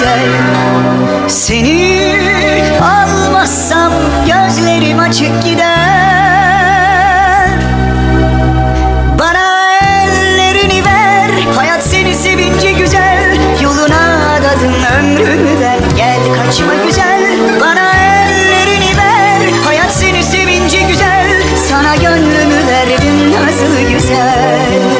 güzel Seni almazsam gözlerim açık gider. Bana ellerini ver hayat seni sevince güzel. Yoluna adadım ömrümü ben gel kaçma güzel. Bana ellerini ver hayat seni sevince güzel. Sana gönlümü verdim nazlı güzel